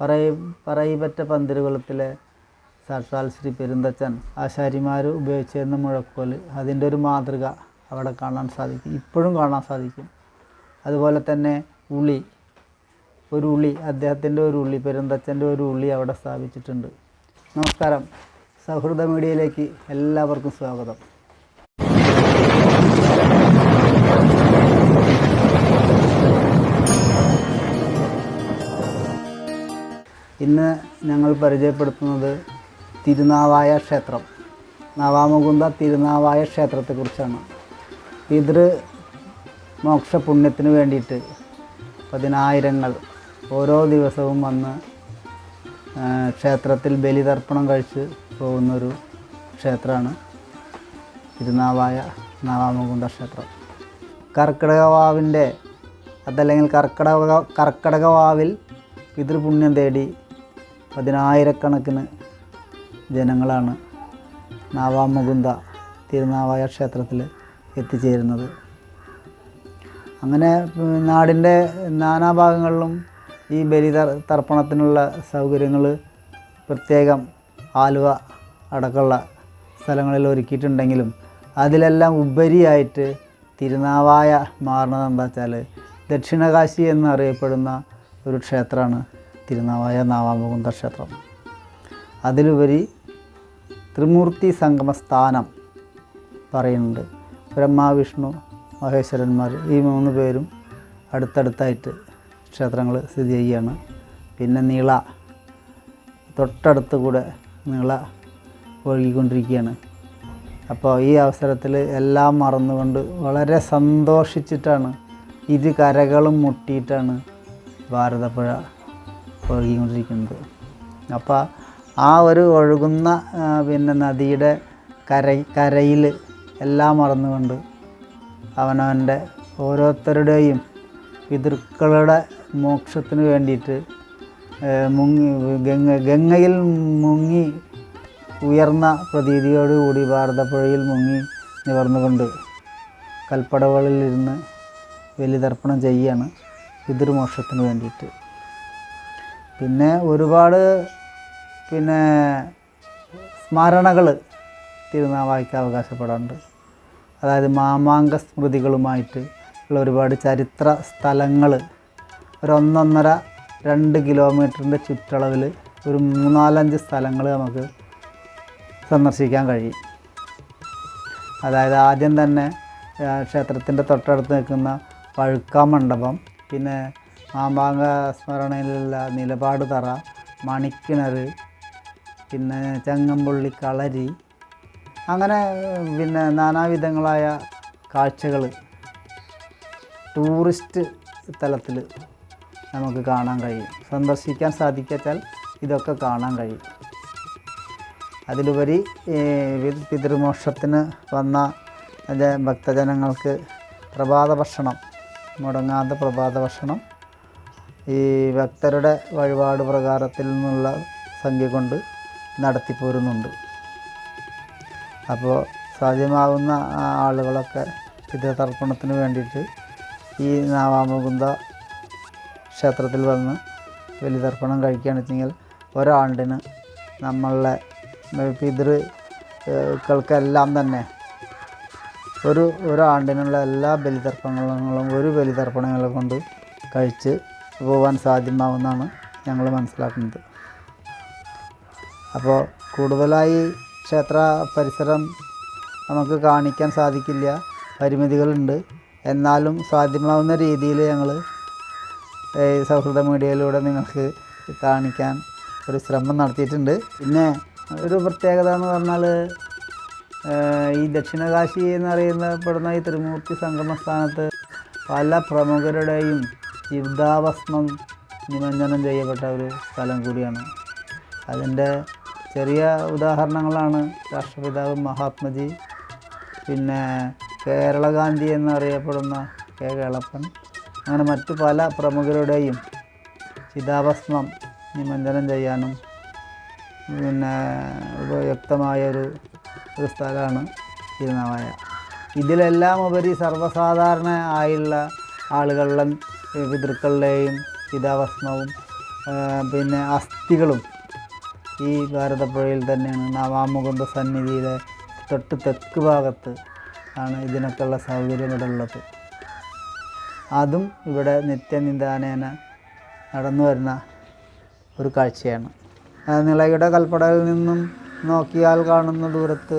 പറയ പറയിപ്പറ്റ പന്തിരുകുളത്തിലെ സാക്ഷാൽ ശ്രീ പെരുന്തച്ചൻ ആശാരിമാർ ഉപയോഗിച്ചിരുന്ന മുഴക്കോൽ അതിന്റെ ഒരു മാതൃക അവിടെ കാണാൻ സാധിക്കും. ഇപ്പോഴും കാണാൻ സാധിക്കും. അതുപോലെ തന്നെ ഉളി ഒരു ഉളി അദ്ദേഹത്തിന്റെ ഒരു ഉള്ളി പെരുന്തച്ചന്റെ ഒരു ഉള്ളി അവിടെ സ്ഥാപിച്ചിട്ടുണ്ട്. നമസ്കാരം. സൗഹൃദ മീഡിയയിലേക്ക് എല്ലാവർക്കും സ്വാഗതം. ഇന്ന് ഞങ്ങൾ പരിചയപ്പെടുത്തുന്നത് തിരുനാവായ ക്ഷേത്രം. നവാമുകുന്ദ തിരുനാവായ ക്ഷേത്രത്തെക്കുറിച്ചാണ് പിതൃ മോക്ഷപുണ്യത്തിന് വേണ്ടിയിട്ട് പതിനായിരങ്ങൾ ഓരോ ദിവസവും വന്ന് ക്ഷേത്രത്തിൽ ബലിതർപ്പണം കഴിച്ച് പോകുന്നൊരു ക്ഷേത്രമാണ് തിരുനാവായ നവാമുകുന്ദ ക്ഷേത്രം. കർക്കിടകവാവിന്റെ അതല്ലെങ്കിൽ കർക്കിടക കർക്കിടകവാവിൽ പിതൃപുണ്യം തേടി പതിനായിരക്കണക്കിന് ജനങ്ങളാണ് നാവാമുകുന്ദ തിരുനാവായ ക്ഷേത്രത്തിൽ എത്തിച്ചേരുന്നത്. അങ്ങനെ നാടിന്റെ നാനാഭാഗങ്ങളിലും ഈ ബലി തർപ്പണത്തിനുള്ള സൗകര്യങ്ങൾ പ്രത്യേകം ആലുവ അടക്കമുള്ള സ്ഥലങ്ങളിൽ ഒരുക്കിയിട്ടുണ്ടെങ്കിലും അതിലെല്ലാം ഉപരിയായിട്ട് തിരുനാവായ മാറുന്നത് എന്താ വെച്ചാൽ ദക്ഷിണകാശി എന്നറിയപ്പെടുന്ന ഒരു ക്ഷേത്രമാണ് തിരുനാവായ നാവാമുകുന്ദ ക്ഷേത്രം അതിലുപരി ത്രിമൂർത്തി സംഗമസ്ഥാനം പറയുന്നുണ്ട്. ബ്രഹ്മ വിഷ്ണു മഹേശ്വരന്മാർ ഈ മൂന്ന് പേരും അടുത്തടുത്തായിട്ട് ക്ഷേത്രങ്ങൾ സ്ഥിതി ചെയ്യുകയാണ്. പിന്നെ നീള തൊട്ടടുത്ത് കൂടെ നീള ഒഴുകിക്കൊണ്ടിരിക്കുകയാണ്. അപ്പോൾ ഈ അവസരത്തിൽ എല്ലാം മറന്നുകൊണ്ട് വളരെ സന്തോഷിച്ചിട്ടാണ് ഇരു കരകളും മുട്ടിയിട്ടാണ് ഭാരതപ്പുഴ ഒഴുകിക്കൊണ്ടിരിക്കുന്നത്. അപ്പോൾ ആ ഒരു ഒഴുകുന്ന പിന്നെ നദിയുടെ കര കരയിൽ എല്ലാം മറന്നുകൊണ്ട് അവനവന്റെ ഓരോരുത്തരുടെയും പിതൃക്കളുടെ മോക്ഷത്തിന് വേണ്ടിയിട്ട് മുങ്ങി ഗംഗ ഗംഗയിൽ മുങ്ങി ഉയർന്ന പ്രതീതിയോടുകൂടി ഭാരതപ്പുഴയിൽ മുങ്ങി നിവർന്നുകൊണ്ട് കൽപ്പടകളിലിരുന്ന് ബലിതർപ്പണം ചെയ്യുകയാണ് പിതൃമോക്ഷത്തിന് വേണ്ടിയിട്ട്. പിന്നെ ഒരുപാട് പിന്നെ സ്മരണകൾ തിരുനാവായിക്ക് അവകാശപ്പെടാറുണ്ട്. അതായത് മാമാങ്ക സ്മൃതികളുമായിട്ട് ഉള്ള ഒരുപാട് ചരിത്ര സ്ഥലങ്ങൾ ഒരൊന്നൊന്നര രണ്ട് കിലോമീറ്ററിന്റെ ചുറ്റളവിൽ ഒരു മൂന്നാലഞ്ച് സ്ഥലങ്ങൾ നമുക്ക് സന്ദർശിക്കാൻ കഴിയും. അതായത് ആദ്യം തന്നെ ക്ഷേത്രത്തിന്റെ തൊട്ടടുത്ത് നിൽക്കുന്ന പഴുക്കാ മണ്ഡപം പിന്നെ മാമ്പാങ്ക സ്മരണയിലുള്ള നിലപാട് തറ മണിക്കിണർ പിന്നെ ചങ്ങമ്പുള്ളി കളരി അങ്ങനെ പിന്നെ നാനാവിധങ്ങളായ കാഴ്ചകൾ ടൂറിസ്റ്റ് തലത്തിൽ നമുക്ക് കാണാൻ കഴിയും. സന്ദർശിക്കാൻ സാധിക്കാൽ ഇതൊക്കെ കാണാൻ കഴിയും. അതിലുപരി പിതൃമോക്ഷത്തിന് വന്ന ഭക്തജനങ്ങൾക്ക് പ്രഭാത ഭക്ഷണം മുടങ്ങാതെ പ്രഭാത ഭക്ഷണം ഈ ഭക്തരുടെ വഴിപാട് പ്രകാരത്തിൽ നിന്നുള്ള സംഖ്യ കൊണ്ട് നടത്തിപ്പോരുന്നുണ്ട്. അപ്പോൾ സാധ്യമാവുന്ന ആളുകളൊക്കെ പിതൃതർപ്പണത്തിന് വേണ്ടിയിട്ട് ഈ നാവാമുകുന്ദ ക്ഷേത്രത്തിൽ വന്ന് ബലിതർപ്പണം കഴിക്കുകയാണ് വെച്ചെങ്കിൽ ഒരാണ്ടിന് നമ്മളുടെ പിതൃക്കൾക്കെല്ലാം തന്നെ ഒരു ഒരാണ്ടിനുള്ള എല്ലാ ബലിതർപ്പണങ്ങളും ഒരു ബലിതർപ്പണങ്ങളെ കൊണ്ട് കഴിച്ച് പോകാൻ സാധ്യമാവുമെന്നാണ് ഞങ്ങൾ മനസ്സിലാക്കുന്നത്. അപ്പോൾ കൂടുതലായി ക്ഷേത്ര പരിസരം നമുക്ക് കാണിക്കാൻ സാധിക്കില്ല. പരിമിതികളുണ്ട്. എന്നാലും സാധ്യമാവുന്ന രീതിയിൽ ഞങ്ങൾ സൗഹൃദ മീഡിയയിലൂടെ നിങ്ങൾക്ക് കാണിക്കാൻ ഒരു ശ്രമം നടത്തിയിട്ടുണ്ട്. പിന്നെ ഒരു പ്രത്യേകത എന്ന് പറഞ്ഞാൽ ഈ ദക്ഷിണകാശി എന്നറിയപ്പെടുന്ന ഈ ത്രിമൂർത്തി സംഗമ സ്ഥാനത്ത് പല പ്രമുഖരുടെയും ചിതാഭസ്മം നിമഞ്ജനം ചെയ്യപ്പെട്ട ഒരു സ്ഥലം കൂടിയാണ്. അതിന്റെ ചെറിയ ഉദാഹരണങ്ങളാണ് രാഷ്ട്രപിതാവ് മഹാത്മജി പിന്നെ കേരള ഗാന്ധി എന്നറിയപ്പെടുന്ന കെ കേളപ്പൻ. അങ്ങനെ മറ്റു പല പ്രമുഖരുടെയും ചിതാഭസ്മം നിമഞ്ജനം ചെയ്യാനും പിന്നെ ഉപയുക്തമായൊരു ഒരു സ്ഥലമാണ് തിരുനാവായ. ഇതിലെല്ലാം ഉപരി സർവസാധാരണ ആയുള്ള ആളുകളുടെ പിതൃക്കളുടെയും ചിതാഭസ്മവും പിന്നെ അസ്ഥികളും ഈ ഭാരതപ്പുഴയിൽ തന്നെയാണ്. നവാമുകുന്ദ സന്നിധിയിലെ തൊട്ട് തെക്ക് ഭാഗത്ത് ആണ് ഇതിനൊക്കെയുള്ള സൗകര്യം ഇവിടെ ഉള്ളത് അതും ഇവിടെ നിത്യനിന്ദാനേന നടന്നു വരുന്ന ഒരു കാഴ്ചയാണ്. നിളയുടെ കൽപ്പടയിൽ നിന്നും നോക്കിയാൽ കാണുന്ന ദൂരത്ത്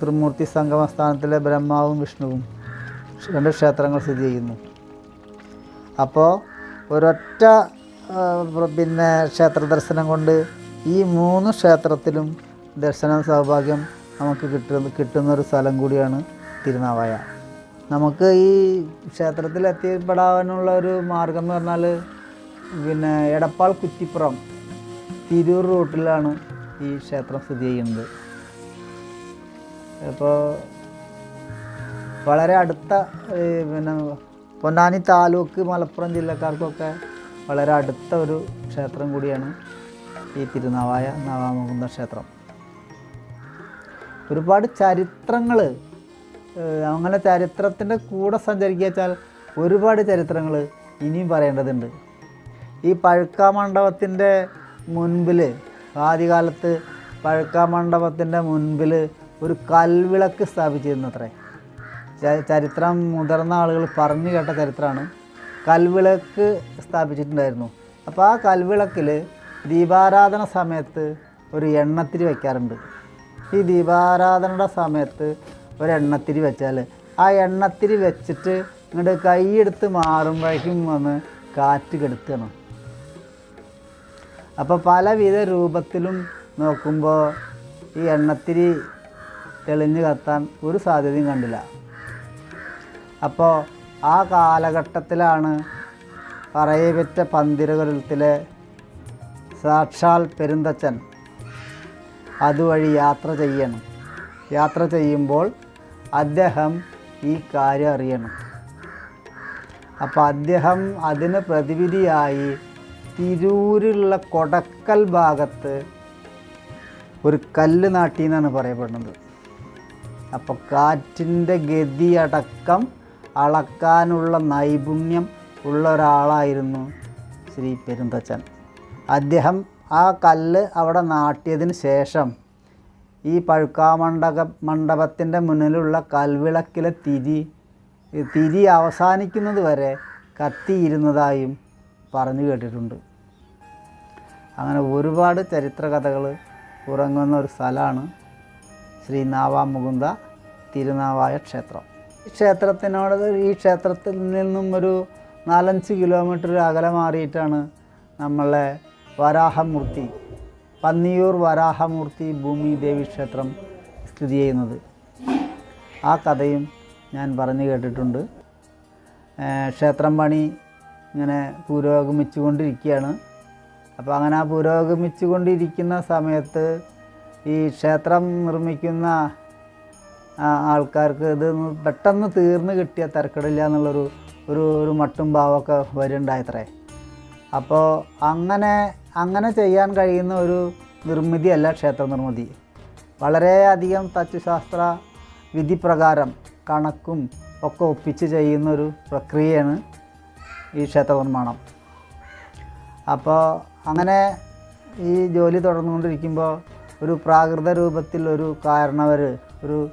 ത്രിമൂർത്തി സംഗമസ്ഥാനത്തിലെ ബ്രഹ്മാവും വിഷ്ണുവും രണ്ട് ക്ഷേത്രങ്ങൾ സ്ഥിതി ചെയ്യുന്നു. അപ്പോൾ ഒരൊറ്റ പിന്നെ ക്ഷേത്ര ദർശനം കൊണ്ട് ഈ മൂന്ന് ക്ഷേത്രത്തിലും ദർശന സൗഭാഗ്യം നമുക്ക് കിട്ടുന്ന കിട്ടുന്ന ഒരു സ്ഥലം കൂടിയാണ് തിരുനാവായ. നമുക്ക് ഈ ക്ഷേത്രത്തിൽ എത്തിപ്പെടാനുള്ള ഒരു മാർഗം എന്ന് പറഞ്ഞാൽ പിന്നെ എടപ്പാൾ കുറ്റിപ്പുറം തിരൂർ റൂട്ടിലാണ് ഈ ക്ഷേത്രം സ്ഥിതി ചെയ്യുന്നത്. ഇപ്പോൾ വളരെ അടുത്ത പിന്നെ പൊന്നാനി താലൂക്ക് മലപ്പുറം ജില്ലക്കാർക്കൊക്കെ വളരെ അടുത്ത ഒരു ക്ഷേത്രം കൂടിയാണ് ഈ തിരുനാവായ നവാമുകുന്ദ ക്ഷേത്രം. ഒരുപാട് ചരിത്രങ്ങൾ അങ്ങനെ ചരിത്രത്തിന്റെ കൂടെ സഞ്ചരിക്കുക ഒരുപാട് ചരിത്രങ്ങൾ ഇനിയും പറയേണ്ടതുണ്ട്. ഈ പഴുക്ക മണ്ഡപത്തിന്റെ മുൻപിൽ ആദ്യകാലത്ത് പഴുക്ക മണ്ഡപത്തിന്റെ മുൻപിൽ ഒരു കൽവിളക്ക് സ്ഥാപിച്ചിരുന്നത്രേ. ചരിത്രം മുതിർന്ന ആളുകൾ പറഞ്ഞു കേട്ട ചരിത്രമാണ്. കൽവിളക്ക് സ്ഥാപിച്ചിട്ടുണ്ടായിരുന്നു. അപ്പോൾ ആ കൽവിളക്കിൽ ദീപാരാധന സമയത്ത് ഒരു എണ്ണത്തിരി വയ്ക്കാറുണ്ട് ഈ ദീപാരാധനയുടെ സമയത്ത് ഒരു എണ്ണത്തിരി വെച്ചാൽ ആ എണ്ണത്തിരി വെച്ചിട്ട് ഇങ്ങോട്ട് കൈയെടുത്ത് മാറുമ്പോഴേക്കും വന്ന് കാറ്റ് കെടുത്തണം. അപ്പോൾ പലവിധ രൂപത്തിലും നോക്കുമ്പോൾ ഈ എണ്ണത്തിരി തെളിഞ്ഞ് കത്താൻ ഒരു സാധ്യതയും കണ്ടില്ല. അപ്പോൾ ആ കാലഘട്ടത്തിലാണ് പറയപെറ്റ പന്തിരകുലത്തിലെ സാക്ഷാൽ പെരുന്തച്ചൻ അതുവഴി യാത്ര ചെയ്യണം. യാത്ര ചെയ്യുമ്പോൾ അദ്ദേഹം ഈ കാര്യം അറിയണം. അപ്പോൾ അദ്ദേഹം അതിന് പ്രതിവിധിയായി തിരൂരിലുള്ള കൊടക്കൽ ഭാഗത്ത് ഒരു കല്ല് നാട്ടി എന്നാണ് പറയപ്പെടുന്നത്. അപ്പോൾ കാറ്റിന്റെ ഗതി അടക്കം അളക്കാനുള്ള നൈപുണ്യം ഉള്ള ഒരാളായിരുന്നു ശ്രീ പെരുന്തച്ചൻ അദ്ദേഹം ആ കല്ല് അവിടെ നാട്ടിയതിന് ശേഷം ഈ പഴുക്കാമണ്ഡക മണ്ഡപത്തിന്റെ മുന്നിലുള്ള കൽവിളക്കിലെ തിരി തിരി അവസാനിക്കുന്നത് വരെ കത്തിയിരുന്നതായും പറഞ്ഞു കേട്ടിട്ടുണ്ട്. അങ്ങനെ ഒരുപാട് ചരിത്ര കഥകൾ ഉറങ്ങുന്ന ഒരു സ്ഥലമാണ് ശ്രീ നാവാമുകുന്ദ തിരുനാവായ ക്ഷേത്രം. ക്ഷേത്രത്തിനോട് ഈ ക്ഷേത്രത്തിൽ നിന്നും ഒരു നാലഞ്ച് കിലോമീറ്റർ അകലെ മാറിയിട്ടാണ് നമ്മളെ വരാഹമൂർത്തി പന്നിയൂർ വരാഹമൂർത്തി ഭൂമി ദേവി ക്ഷേത്രം സ്ഥിതി ചെയ്യുന്നത്. ആ കഥയും ഞാൻ പറഞ്ഞു കേട്ടിട്ടുണ്ട്. ക്ഷേത്രം പണി ഇങ്ങനെ പുരോഗമിച്ചുകൊണ്ടിരിക്കുകയാണ്. അപ്പോൾ അങ്ങനെ ആ പുരോഗമിച്ചുകൊണ്ടിരിക്കുന്ന സമയത്ത് ഈ ക്ഷേത്രം നിർമ്മിക്കുന്ന ആൾക്കാർക്ക് ഇത് പെട്ടെന്ന് തീർന്നു കിട്ടിയ തിരക്കിടില്ല എന്നുള്ളൊരു ഒരു ഒരു മട്ടും ഭാവമൊക്കെ വരുന്നുണ്ടായത്രേ. അപ്പോൾ അങ്ങനെ അങ്ങനെ ചെയ്യാൻ കഴിയുന്ന ഒരു നിർമ്മിതിയല്ല ക്ഷേത്ര നിർമ്മിതി. വളരെയധികം തച്ചുശാസ്ത്ര വിധി പ്രകാരം കണക്കും ഒക്കെ ഒപ്പിച്ച് ചെയ്യുന്നൊരു പ്രക്രിയയാണ് ഈ ക്ഷേത്ര നിർമ്മാണം. അപ്പോൾ അങ്ങനെ ഈ ജോലി തുടർന്നുകൊണ്ടിരിക്കുമ്പോൾ ഒരു പ്രാകൃത രൂപത്തിൽ ഒരു കാരണവർ ഒരു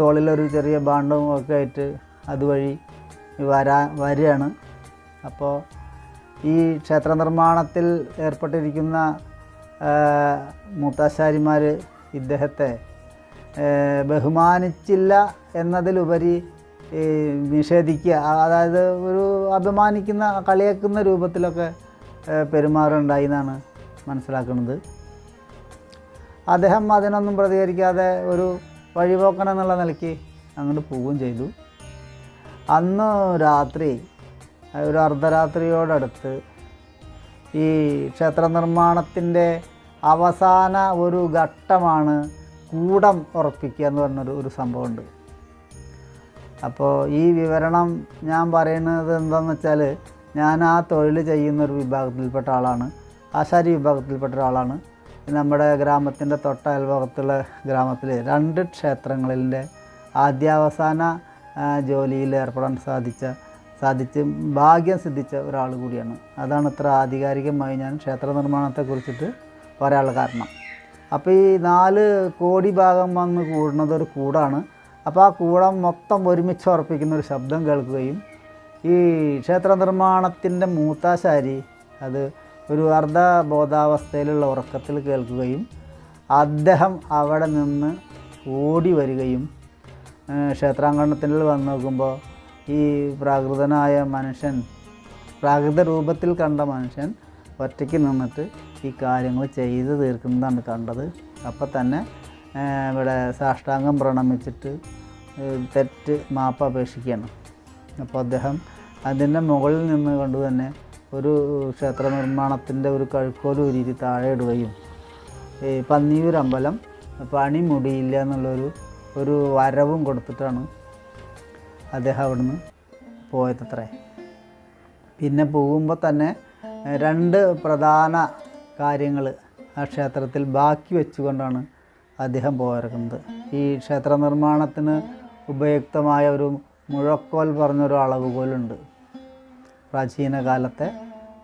തോളിലൊരു ചെറിയ ബാണ്ഡവും ഒക്കെ ആയിട്ട് അതുവഴി വരാ വരികയാണ്. അപ്പോൾ ഈ ക്ഷേത്ര നിർമ്മാണത്തിൽ ഏർപ്പെട്ടിരിക്കുന്ന മൂത്താശാരിമാർ ഇദ്ദേഹത്തെ ബഹുമാനിച്ചില്ല എന്നതിലുപരി നിഷേധിക്കുക അതായത് ഒരു അഭിമാനിക്കുന്ന കളിയാക്കുന്ന രൂപത്തിലൊക്കെ പെരുമാറുണ്ടായി എന്നാണ് മനസ്സിലാക്കുന്നത്. അദ്ദേഹം അതിനൊന്നും പ്രതികരിക്കാതെ ഒരു വഴിപോക്കൻ എന്നുള്ള നിലയ്ക്ക് അങ്ങോട്ട് പോവുകയും ചെയ്തു. അന്ന് രാത്രി ഒരു അർദ്ധരാത്രിയോടടുത്ത് ഈ ക്ഷേത്ര നിർമ്മാണത്തിന്റെ അവസാന ഒരു ഘട്ടമാണ് കൂടം ഉറപ്പിക്കുക എന്ന് പറഞ്ഞൊരു ഒരു സംഭവമുണ്ട്. അപ്പോൾ ഈ വിവരണം ഞാൻ പറയുന്നത് എന്താണെന്ന് വെച്ചാൽ ഞാൻ ആ തൊഴിൽ ചെയ്യുന്ന ഒരു വിഭാഗത്തിൽപ്പെട്ട ആളാണ് ആശാരി വിഭാഗത്തിൽപ്പെട്ട ഒരാളാണ്. നമ്മുടെ ഗ്രാമത്തിന്റെ തൊട്ട അയൽഭാഗത്തുള്ള ഗ്രാമത്തിൽ രണ്ട് ക്ഷേത്രങ്ങളിലെ ആദ്യാവസാന ജോലിയിൽ ഏർപ്പെടാൻ സാധിച്ച സാധിച്ച് ഭാഗ്യം സിദ്ധിച്ച ഒരാൾ കൂടിയാണ്. അതാണ് ഇത്ര ആധികാരികമായി ഞാൻ ക്ഷേത്ര നിർമ്മാണത്തെക്കുറിച്ചിട്ട് പറയാനുള്ള കാരണം. അപ്പോൾ ഈ നാല് കോടി ഭാഗം വന്ന് കൂടുന്നത് ഒരു കൂടാണ്. അപ്പോൾ ആ കൂടം മൊത്തം ഒരുമിച്ച് ഉറപ്പിക്കുന്ന ഒരു ശബ്ദം കേൾക്കുകയും ഈ ക്ഷേത്ര നിർമ്മാണത്തിന്റെ മൂത്താശാരി അത് ഒരു അർദ്ധ ബോധാവസ്ഥയിലുള്ള ഉറക്കത്തിൽ കേൾക്കുകയും അദ്ദേഹം അവിടെ നിന്ന് ഓടി വരികയും ക്ഷേത്രാങ്കണത്തിൽ വന്ന് നോക്കുമ്പോൾ ഈ പ്രാകൃതനായ മനുഷ്യൻ പ്രാകൃത രൂപത്തിൽ കണ്ട മനുഷ്യൻ ഒറ്റയ്ക്ക് നിന്നിട്ട് ഈ കാര്യങ്ങൾ ചെയ്ത് തീർക്കുന്നതാണ് കണ്ടത്. അപ്പം തന്നെ ഇവിടെ സാഷ്ടാംഗം പ്രണമിച്ചിട്ട് തെറ്റ് മാപ്പ് അപേക്ഷിക്കുകയാണ്. അപ്പോൾ അദ്ദേഹം അതിന്റെ മുകളിൽ നിന്ന് കൊണ്ട് തന്നെ ഒരു ക്ഷേത്ര നിർമ്മാണത്തിന്റെ ഒരു കഴുക്കോൽ ഉരുതി താഴെ ഇടുകയും ഈ പന്നിയൂർ അമ്പലം പണി മുടിയില്ല എന്നുള്ളൊരു ഒരു വരവും കൊടുത്തിട്ടാണ് അദ്ദേഹം അവിടുന്ന് പോയതത്രേ. പിന്നെ പോകുമ്പോൾ തന്നെ രണ്ട് പ്രധാന കാര്യങ്ങൾ ആ ക്ഷേത്രത്തിൽ ബാക്കി വെച്ചുകൊണ്ടാണ് അദ്ദേഹം പോയിരിക്കുന്നത്. ഈ ക്ഷേത്ര നിർമ്മാണത്തിന് ഉപയുക്തമായ ഒരു മുഴക്കോൽ പറഞ്ഞൊരു അളവുകോലുണ്ട്. പ്രാചീന കാലത്തെ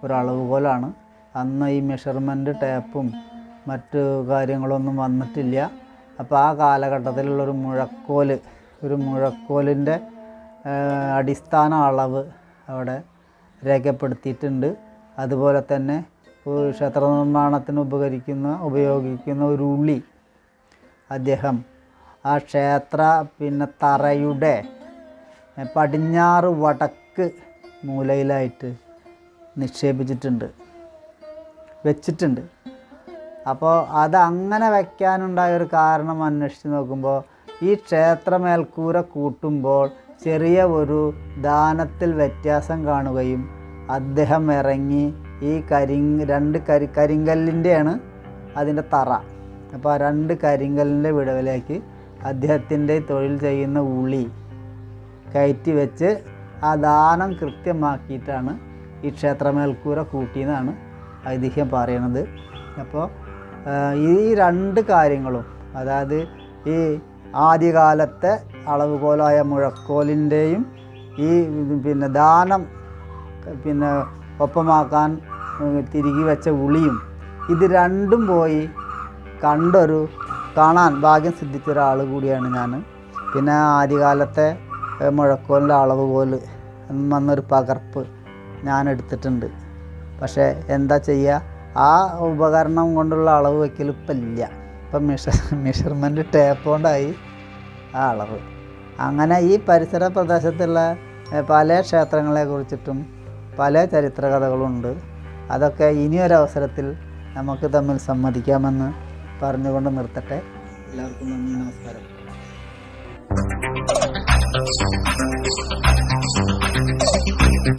ഒരു അളവുകോലാണ് അന്ന് ഈ മെഷർമെന്റ് ടേപ്പും മറ്റു കാര്യങ്ങളൊന്നും വന്നിട്ടില്ല. അപ്പോൾ ആ കാലഘട്ടത്തിലുള്ളൊരു മുഴക്കോൽ ഒരു മുഴക്കോലിന്റെ അടിസ്ഥാന അളവ് അവിടെ രേഖപ്പെടുത്തിയിട്ടുണ്ട്. അതുപോലെ തന്നെ ക്ഷേത്ര നിർമ്മാണത്തിന് ഉപകരിക്കുന്ന ഉപയോഗിക്കുന്ന ഒരു ഉള്ളി അദ്ദേഹം ആ ക്ഷേത്ര പിന്നെ തറയുടെ പടിഞ്ഞാറ് വടക്ക് മൂലയിലായിട്ട് നിക്ഷേപിച്ചിട്ടുണ്ട് വെച്ചിട്ടുണ്ട്. അപ്പോൾ അത് അങ്ങനെ വയ്ക്കാനുണ്ടായ ഒരു കാരണം അന്വേഷിച്ച് നോക്കുമ്പോൾ ഈ ക്ഷേത്രമേൽക്കൂര കൂട്ടുമ്പോൾ ചെറിയ ഒരു ദാനത്തിൽ വ്യത്യാസം കാണുകയും അദ്ദേഹം ഇറങ്ങി ഈ കരി രണ്ട് കരി കരിങ്കല്ലിന്റെയാണ് അതിന്റെ തറ. അപ്പോൾ ആ രണ്ട് കരിങ്കല്ലിന്റെ വിടവിലേക്ക് അദ്ദേഹത്തിന്റെ തൊഴിൽ ചെയ്യുന്ന ഉളി കയറ്റി വെച്ച് ആ ദാനം കൃത്യമാക്കിയിട്ടാണ് ഈ ക്ഷേത്രമേൽക്കൂര കൂട്ടിയെന്നാണ് ഐതിഹ്യം പറയണത് അപ്പോൾ ഈ രണ്ട് കാര്യങ്ങളും അതായത് ഈ ആദ്യകാലത്തെ അളവുകോലായ മുഴക്കോലിന്റെയും ഈ പിന്നെ ദാനം പിന്നെ ഒപ്പമാക്കാൻ തിരികെ വെച്ച ഉളിയും ഇത് രണ്ടും പോയി കണ്ടൊരു കാണാൻ ഭാഗ്യം സിദ്ധിച്ച ഒരാൾ കൂടിയാണ് ഞാൻ. പിന്നെ ആദ്യകാലത്തെ ഏഹ്, അളവ് പോൽ വന്നൊരു പകർപ്പ് ഞാൻ എടുത്തിട്ടുണ്ട്. പക്ഷേ എന്താ ചെയ്യുക? ആ ഉപകരണം കൊണ്ടുള്ള അളവ് വയ്ക്കൽ ഇപ്പം ഇല്ല. ഇപ്പം മെഷർ മെഷർമെന്റ് ടേപ്പ് കൊണ്ടായി ആ അളവ്. അങ്ങനെ ഈ പരിസര പ്രദേശത്തുള്ള പല ക്ഷേത്രങ്ങളെ കുറിച്ചിട്ടും പല ചരിത്ര കഥകളുണ്ട്. അതൊക്കെ ഇനിയൊരവസരത്തിൽ നമുക്ക് തമ്മിൽ സമ്മതിക്കാമെന്ന് പറഞ്ഞുകൊണ്ട് നിർത്തട്ടെ. എല്ലാവർക്കും നന്ദി നമസ്കാരം. Thank you.